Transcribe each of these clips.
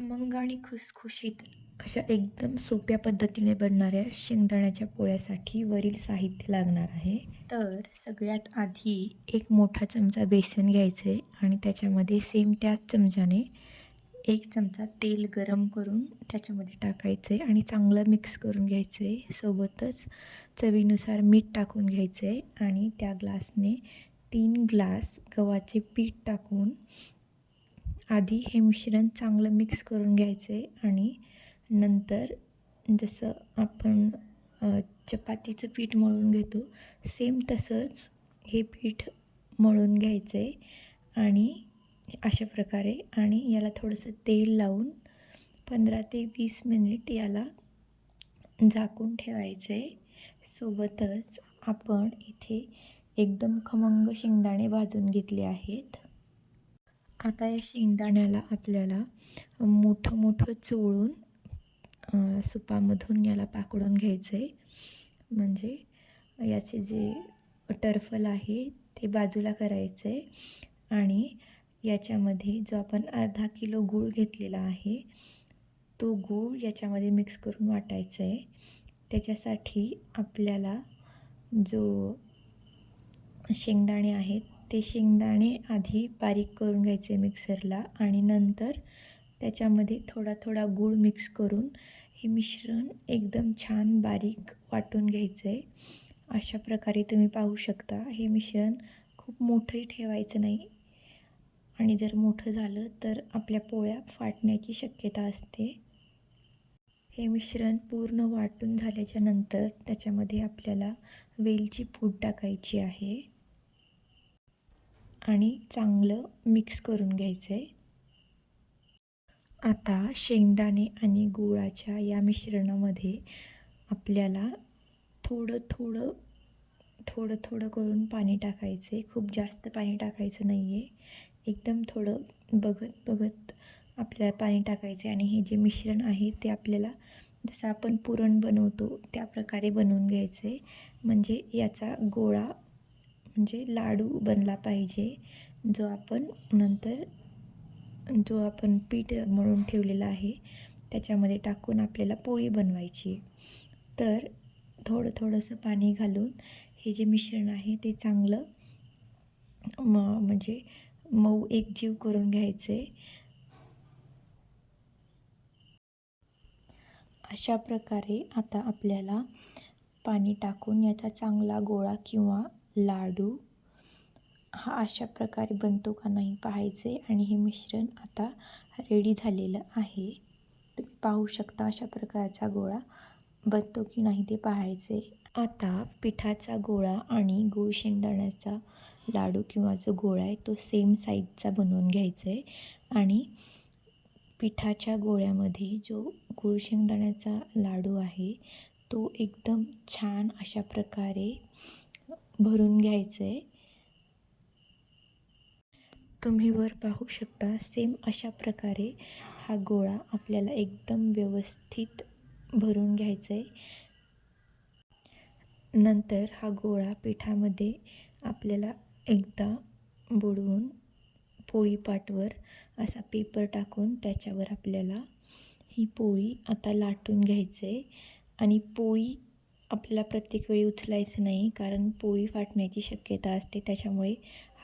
खमंग आणि खुसखुशीत अशा एकदम सोप्या पद्धतीने बनणाऱ्या शेंगदाण्याच्या पोळ्यासाठी वरील साहित्य लागणार आहे. तर सगळ्यात आधी एक मोठा चमचा बेसन घ्यायचे आणि त्याच्यामध्ये सेम त्याच चमच्याने एक चमचा तेल गरम करून त्याच्यामध्ये टाकायचे आणि चांगलं मिक्स करून घ्यायचे. सोबतच चवीनुसार मीठ टाकून घ्यायचे आणि त्या ग्लासने तीन ग्लास गव्हाचे पीठ टाकून आधी हे मिश्रण चांगलं मिक्स करून घ्यायचे आणि नंतर जसं आपण चपातीचं पीठ मळून घेतो सेम तसंच हे पीठ मळून घ्यायचे आणि अशा प्रकारे आणि याला थोडंसं तेल लावून पंधरा ते वीस मिनिट याला झाकून ठेवायचे. सोबतच आपण इथे एकदम खमंग शेंगदाणे भाजून घेतले आहेत. आता या शेंगदाण्याला आपल्याला मोठं मोठं चोळून सुपामधून याला पाकडून घ्यायचं आहे म्हणजे याचे जे टर्फल आहे ते बाजूला करायचं आहे आणि याच्यामध्ये जो आपण अर्धा किलो गूळ घेतलेला आहे तो गूळ याच्यामध्ये मिक्स करून वाटायचा आहे त्याच्यासाठी आपल्याला जो शेंगदाणे आहेत ते शेंगदाणे आधी बारीक करून घ्यायचे मिक्सरला आणि नंतर त्याच्यामध्ये थोडा थोडा गूळ मिक्स करून हे मिश्रण एकदम छान बारीक वाटून घ्यायचं आहे अशा प्रकारे तुम्ही पाहू शकता हे मिश्रण खूप मोठंही ठेवायचं नाही. आणि जर मोठं झालं तर आपल्या पोळ्या फाटण्याची शक्यता असते. हे मिश्रण पूर्ण वाटून झाल्याच्यानंतर त्याच्यामध्ये आपल्याला वेलची पूड टाकायची आहे. आणि चांगलं मिक्स करून घ्यायचं आहे. आता शेंगदाणे आणि गुळाच्या या मिश्रणामध्ये आपल्याला थोडं थोडं थोडं थोडं करून पाणी टाकायचं आहे. खूप जास्त पाणी टाकायचं नाही आहे. एकदम थोडं बघत बघत आपल्याला पाणी टाकायचं आहे आणि हे जे मिश्रण आहे ते आपल्याला जसं आपण पुरण बनवतो त्या प्रकारे बनवून घ्यायचं आहे. म्हणजे याचा गोळा म्हणजे लाडू बनला पाहिजे जो आपण नंतर जो आपण पीठ मळून ठेवलेला आहे त्याच्यामध्ये टाकून आपल्याला पोळी बनवायची. तर थोडं थोडंसं पाणी घालून हे जे मिश्रण आहे ते चांगलं म म्हणजे मऊ एकजीव करून घ्यायचे. अशा प्रकारे आता आपल्याला पाणी टाकून याचा चांगला गोळा किंवा लाडू हा अशा प्रकारे बनतो का नाही पाहायचे आणि हे मिश्रण आता रेडी झालेलं आहे. तुम्ही पाहू शकता अशा प्रकारचा गोळा बनतो की नाही ते पाहायचे. आता पिठाचा गोळा आणि गुळ शेंगदाण्याचा लाडू किंवा जो गोळा आहे तो सेम साईजचा बनवून घ्यायचा आहे आणि पिठाच्या गोळ्यामध्ये जो गुळ शेंगदाण्याचा लाडू आहे तो एकदम छान अशा प्रकारे भरून घ्यायचं. आहे तुम्ही वर पाहू शकता सेम अशा प्रकारे हा गोळा आपल्याला एकदम व्यवस्थित भरून घ्यायचा. आहे नंतर हा गोळा पिठामध्ये आपल्याला एकदा बुडवून पोळीपाटवर असा पेपर टाकून त्याच्यावर आपल्याला ही पोळी आता लाटून घ्यायचं. आहे आणि पोळी आपल्याला प्रत्येक वेळी उचलायचं नाही कारण पोळी फाटण्याची शक्यता असते. त्याच्यामुळे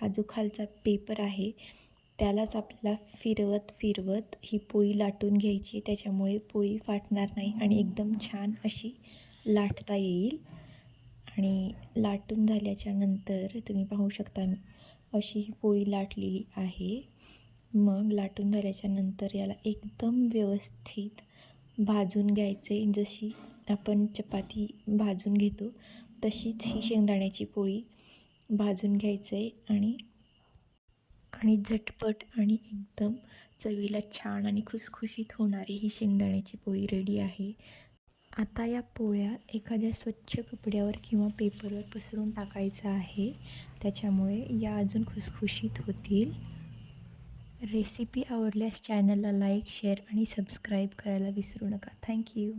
हा जो खालचा पेपर आहे त्यालाच आपल्याला फिरवत फिरवत ही पोळी लाटून घ्यायची. त्याच्यामुळे पोळी फाटणार नाही आणि एकदम छान अशी लाटता येईल. आणि लाटून झाल्याच्यानंतर तुम्ही पाहू शकता अशी ही पोळी लाटलेली आहे. मग लाटून झाल्याच्यानंतर याला एकदम व्यवस्थित भाजून घ्यायचे. जशी आपण चपाती भाजून घेतो. तशीच ही शेंगदाण्याची पोळी भाजून घ्यायचं आहे आणि आणि झटपट आणि एकदम चवीला छान आणि खुसखुशीत होणारी ही शेंगदाण्याची पोळी रेडी आहे. आता या पोळ्या एखाद्या स्वच्छ कपड्यावर किंवा पेपरवर पसरून टाकायचं आहे. त्याच्यामुळे या अजून खुसखुशीत होतील. रेसिपी आवडल्यास चॅनलला लाईक शेअर आणि सबस्क्राईब करायला विसरू नका. थँक्यू